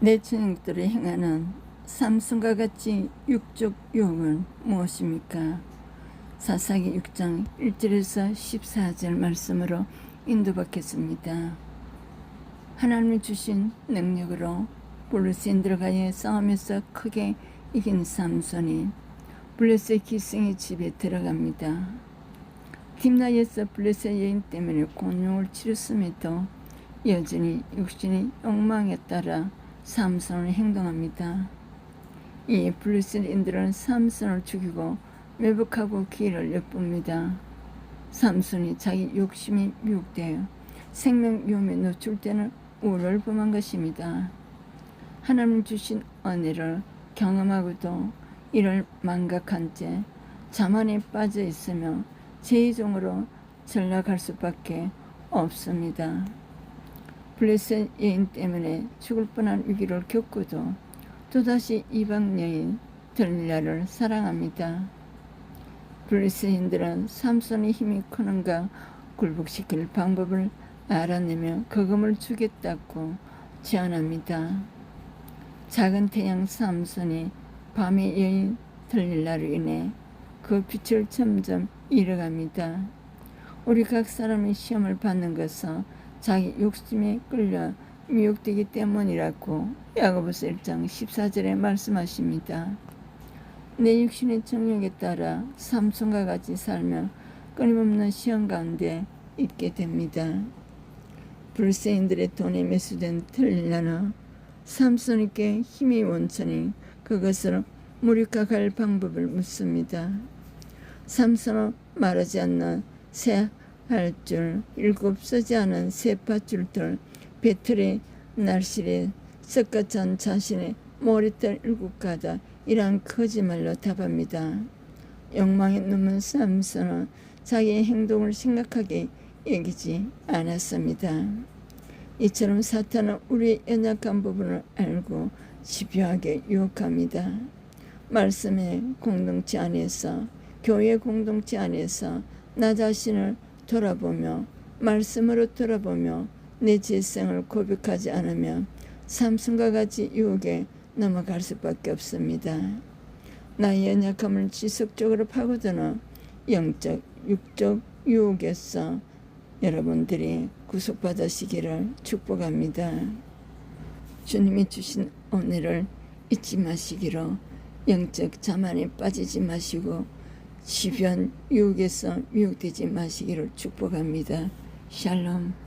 내 친구들이 행하는 삼순과 같이 육적 유혹은 무엇입니까? 사사기 6장 1절에서 14절 말씀으로 인도받겠습니다. 하나님이 주신 능력으로 블루스인들과의 싸움에서 크게 이긴 삼손이 블레스의 기생의 집에 들어갑니다. 팀나에서 블레스의 여인 때문에 곤욕을 치렀음에도 여전히 육신의 욕망에 따라 삼손을 행동합니다. 이 블레스인들은 삼손을 죽이고 매복하고 기회를 엿봅니다. 삼손이 자기 욕심이 미혹되어 생명 위험에 노출되는 우를 범한 것입니다. 하나님 주신 은혜를 경험하고도 이를 망각한 채 자만에 빠져 있으며 제의종으로 전락할 수밖에 없습니다. 블레셋 여인 때문에 죽을 뻔한 위기를 겪고도 또다시 이방 여인 들릴라를 사랑합니다. 블레셋인들은 삼손의 힘이 크는가 굴복시킬 방법을 알아내며 거금을 주겠다고 제안합니다. 작은 태양 삼손이 밤의 여인 들릴라로 인해 그 빛을 점점 잃어갑니다. 우리 각 사람이 시험을 받는 것은 자기 욕심에 끌려 미혹되기 때문이라고 야고보서 1장 14절에 말씀하십니다. 내 육신의 정욕에 따라 삼손과 같이 살며 끊임없는 시험 가운데 있게 됩니다. 불세인들의 돈에 매수된 틀릴라는 삼손에게 힘의 원천이 그것을 무력화할 방법을 묻습니다. 삼손은 말하지 않는 새 할줄 일곱 쓰지 않은 새 밧줄들 배틀의 날실에 썩같은 자신의 머리털 일곱 가다 이러한 거짓말로 답합니다. 욕망에 num은 삼손은 자기의 행동을 심각하게 여기지 않았습니다. 이처럼 사탄은 우리의 연약한 부분을 알고 집요하게 유혹합니다. 말씀의 공동체 안에서 교회 공동체 안에서 나 자신을 돌아보며 말씀으로 돌아보며 내 죄성을 고백하지 않으면 삼순과 같이 유혹에 넘어갈 수밖에 없습니다. 나의 연약함을 지속적으로 파고드는 영적, 육적 유혹에서 여러분들이 구속받으시기를 축복합니다. 주님이 주신 은혜를 잊지 마시기로 영적 자만에 빠지지 마시고 지변 유혹에서 미혹되지 마시기를 축복합니다. 샬롬